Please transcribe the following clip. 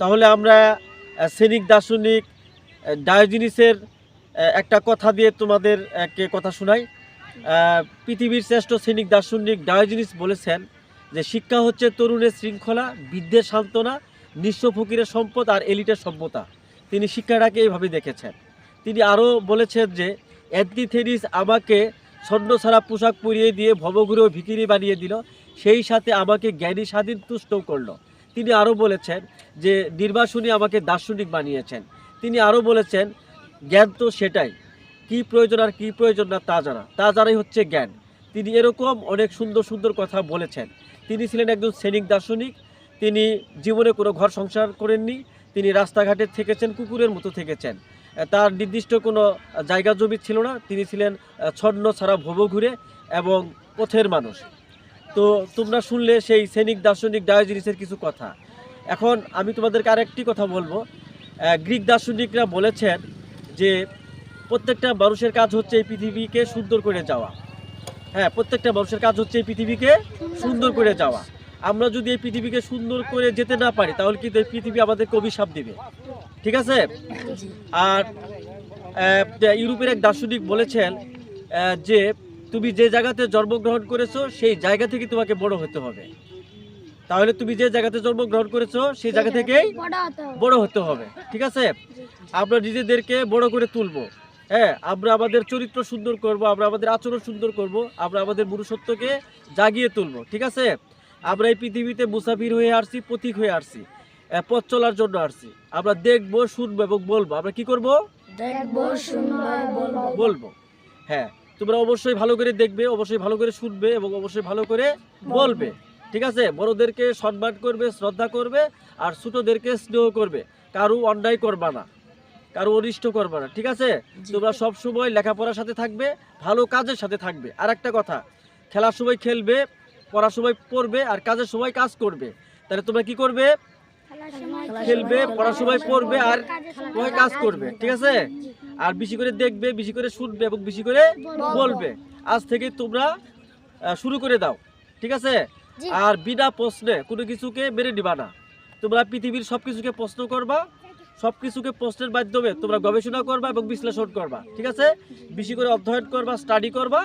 তাহলে আমরা সেনিক দার্শনিক ডায়োজিনিসের একটা কথা দিয়ে তোমাদের কে কথা শোনাই। পৃথিবীর শ্রেষ্ঠ সৈনিক দার্শনিক ডায়োজিনিস বলেছেন যে শিক্ষা হচ্ছে তরুণের শৃঙ্খলা, বিদ্যের সান্ত্বনা, নিঃস্ব ফকিরের সম্পদ আর এলিটের সভ্যতা। তিনি শিক্ষাটাকে এইভাবে দেখেছেন। তিনি আরও বলেছেন যে, অ্যান্টিথেরিস আমাকে স্বর্ণ ছাড়া পোশাক পরিয়ে দিয়ে ভবঘুরে ও ভিকিরি বানিয়ে দিল, সেই সাথে আমাকে জ্ঞানী স্বাধীন তুষ্ট করল। তিনি আরও বলেছেন যে নির্বাসনী আমাকে দার্শনিক বানিয়েছেন। তিনি আরও বলেছেন, জ্ঞান তো সেটাই। কি প্রয়োজন আর কি প্রয়োজন না তা জানা। তা জানাই হচ্ছে জ্ঞান। তিনি এরকম অনেক সুন্দর সুন্দর কথা বলেছেন। তিনি ছিলেন একজন সৈনিক দার্শনিক। তিনি জীবনে কোনো ঘর সংসার করেননি। তিনি রাস্তাঘাটে থেকেছেন, কুকুরের মতো থেকেছেন। তার নির্দিষ্ট কোনো জায়গা জমি ছিল না। তিনি ছিলেন ছন্ন ছাড়া ভব ঘুরে এবং পথের মানুষ। তো তোমরা শুনলে সেই সৈনিক দার্শনিক ডায়োজিনিসের কিছু কথা। এখন আমি তোমাদেরকে আরেকটি কথা বলব। গ্রিক দার্শনিকরা বলেছেন যে প্রত্যেকটা মানুষের কাজ হচ্ছে এই পৃথিবীকে সুন্দর করে যাওয়া। হ্যাঁ প্রত্যেকটা মানুষের কাজ হচ্ছে এই পৃথিবীকে সুন্দর করে যাওয়া। আমরা যদি এই পৃথিবীকে সুন্দর করে যেতে না পারি, তাহলে কিন্তু এই পৃথিবী আমাদেরকে অভিশাপ দিবে। ঠিক আছে? আর ইউরোপের এক দার্শনিক বলেছেন যে তুমি যে জায়গাতে জন্মগ্রহণ করেছ সেই জায়গা থেকে তোমাকে বড় হতে হবে। তাহলে তুমি যে জায়গাতে জন্মগ্রহণ করেছ সেই জায়গা থেকেই বড় হতে হবে। ঠিক আছে? আমরা নিজেদেরকে বড় করে তুলবো হ্যাঁ? আমরা আমাদের চরিত্র সুন্দর করব আমরা আমাদের আচরণ সুন্দর করব আমরা আমাদের মনুষ্যত্বকে জাগিয়ে তুলব ঠিক আছে? আমরা এই পৃথিবীতে মুসাফির হয়ে আসছি পথিক হয়ে আসছি পথ চলার জন্য আসছি। আমরা দেখব শুনব এবং বলব। আমরা কি করব? বলব হ্যাঁ। তোমরা অবশ্যই ভালো করে দেখবে অবশ্যই ভালো করে শুনবে এবং অবশ্যই ভালো করে বলবে। ঠিক আছে? বড়দেরকে সম্মান করবে শ্রদ্ধা করবে আর ছোটদেরকে স্নেহ করবে। কারও অন্যায় করবা না। কারও অনিষ্ট করবা না। ঠিক আছে? তোমরা সব সময় লেখাপড়ার সাথে থাকবে ভালো কাজের সাথে থাকবে। আর একটা কথা খেলার সময় খেলবে পড়ার সময় পড়বে আর কাজের সময় কাজ করবে। তাহলে তোমরা কি করবে? খেলবে পড়ার সময় পড়বে আর কাজ করবে। ঠিক আছে? আর বেশি করে দেখবে বেশি করে শুনবে এবং বেশি করে বলবে। আজ থেকে তোমরা শুরু করে দাও। ঠিক আছে? আর বিনা প্রশ্নে কোনো কিছুকে মেনে নিবা না। তোমরা পৃথিবীর সব কিছুকে প্রশ্ন করবা সব কিছুকে প্রশ্নের মাধ্যমে তোমরা গবেষণা করবা এবং বিশ্লেষণ করবা। ঠিক আছে? বেশি করে অধ্যয়ন করবা স্টাডি করবা